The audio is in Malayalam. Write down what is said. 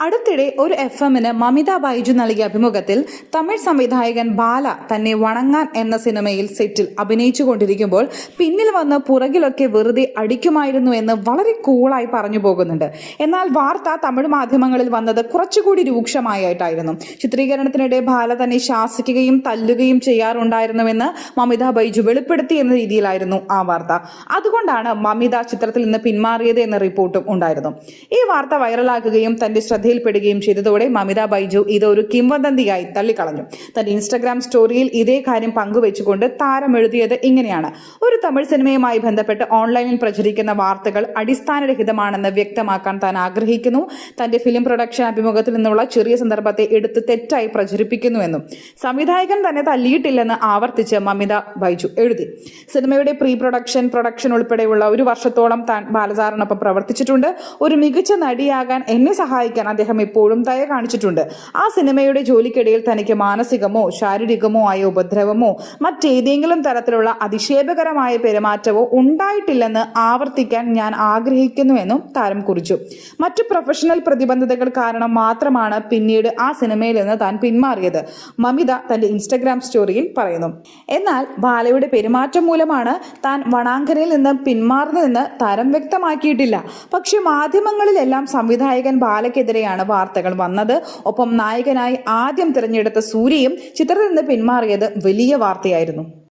അടുത്തിടെ ഒരു എഫ് എമ്മിന് മമിത ബൈജു നൽകിയ അഭിമുഖത്തിൽ തമിഴ് സംവിധായകൻ ബാല തന്നെ വണങ്ങാൻ എന്ന സിനിമയിൽ സെറ്റിൽ അഭിനയിച്ചു കൊണ്ടിരിക്കുമ്പോൾ പിന്നിൽ വന്ന് പുറകിലൊക്കെ വെറുതെ അടിക്കുമായിരുന്നു എന്ന് വളരെ കൂളായി പറഞ്ഞു പോകുന്നുണ്ട്. എന്നാൽ വാർത്ത തമിഴ് മാധ്യമങ്ങളിൽ വന്നത് കുറച്ചുകൂടി രൂക്ഷമായിട്ടായിരുന്നു. ചിത്രീകരണത്തിനിടെ ബാല തന്നെ ശാസിക്കുകയും തല്ലുകയും ചെയ്യാറുണ്ടായിരുന്നുവെന്ന് മമിത ബൈജു വെളിപ്പെടുത്തി എന്ന രീതിയിലായിരുന്നു ആ വാർത്ത. അതുകൊണ്ടാണ് മമിത ചിത്രത്തിൽ നിന്ന് പിന്മാറിയത് എന്ന റിപ്പോർട്ടും ഉണ്ടായിരുന്നു. ഈ വാർത്ത വൈറലാക്കുകയും തന്റെ ശ്രദ്ധയിൽപ്പെടുകയും ചെയ്തതോടെ മമിത ബൈജു ഇത് ഒരു കിംവദന്തിയായി തള്ളിക്കളഞ്ഞു. തന്റെ ഇൻസ്റ്റഗ്രാം സ്റ്റോറിയിൽ ഇതേ കാര്യം പങ്കുവെച്ചുകൊണ്ട് താരം എഴുതിയത് ഇങ്ങനെയാണ്. ഒരു തമിഴ് സിനിമയുമായി ബന്ധപ്പെട്ട് ഓൺലൈനിൽ പ്രചരിക്കുന്ന വാർത്തകൾ അടിസ്ഥാനരഹിതമാണെന്ന് വ്യക്തമാക്കാൻ താൻ ആഗ്രഹിക്കുന്നു. തന്റെ ഫിലിം പ്രൊഡക്ഷൻ അഭിമുഖത്തിൽ നിന്നുള്ള ചെറിയ സന്ദർഭത്തെ എടുത്ത് തെറ്റായി പ്രചരിപ്പിക്കുന്നുവെന്നും സംവിധായകൻ തന്നെ തല്ലിയിട്ടില്ലെന്ന് ആവർത്തിച്ച് മമിത ബൈജു എഴുതി. സിനിമയുടെ പ്രീ പ്രൊഡക്ഷൻ പ്രൊഡക്ഷൻ ഉൾപ്പെടെയുള്ള ഒരു വർഷത്തോളം താൻ ബാലസാറിനൊപ്പം പ്രവർത്തിച്ചിട്ടുണ്ട്. ഒരു മികച്ച നടിയാകാൻ എന്നെ സഹായിക്കാൻ അദ്ദേഹം ഇപ്പോഴും ദയ കാണിച്ചിട്ടുണ്ട്. ആ സിനിമയുടെ ജോലിക്കിടയിൽ തനിക്ക് മാനസികമോ ശാരീരികമോ ആയ ഉപദ്രവമോ മറ്റേതെങ്കിലും തരത്തിലുള്ള അധിക്ഷേപകരമായ പെരുമാറ്റമോ ഉണ്ടായിട്ടില്ലെന്ന് ആവർത്തിക്കാൻ ഞാൻ ആഗ്രഹിക്കുന്നുവെന്നും താരം കുറിച്ചു. മറ്റു പ്രൊഫഷണൽ പ്രതിബന്ധതകൾ കാരണം മാത്രമാണ് പിന്നീട് ആ സിനിമയിൽ നിന്ന് താൻ പിന്മാറിയത് മമിത തന്റെ ഇൻസ്റ്റഗ്രാം സ്റ്റോറിയിൽ പറയുന്നു. എന്നാൽ ബാലയുടെ പെരുമാറ്റം മൂലമാണ് താൻ വണാങ്കരയിൽ നിന്ന് പിന്മാറുന്നതെന്ന് താരം വ്യക്തമാക്കിയിട്ടില്ല. പക്ഷെ മാധ്യമങ്ങളിലെല്ലാം സംവിധായകൻ ബാലയ്ക്കെതിരെയാണ് വാർത്തകൾ വന്നത്. ഒപ്പം നായകനായി ആദ്യം തിരഞ്ഞെടുത്ത സൂര്യയും ചിത്രത്തിൽ നിന്ന് പിന്മാറിയത് വലിയ വാർത്തയായിരുന്നു.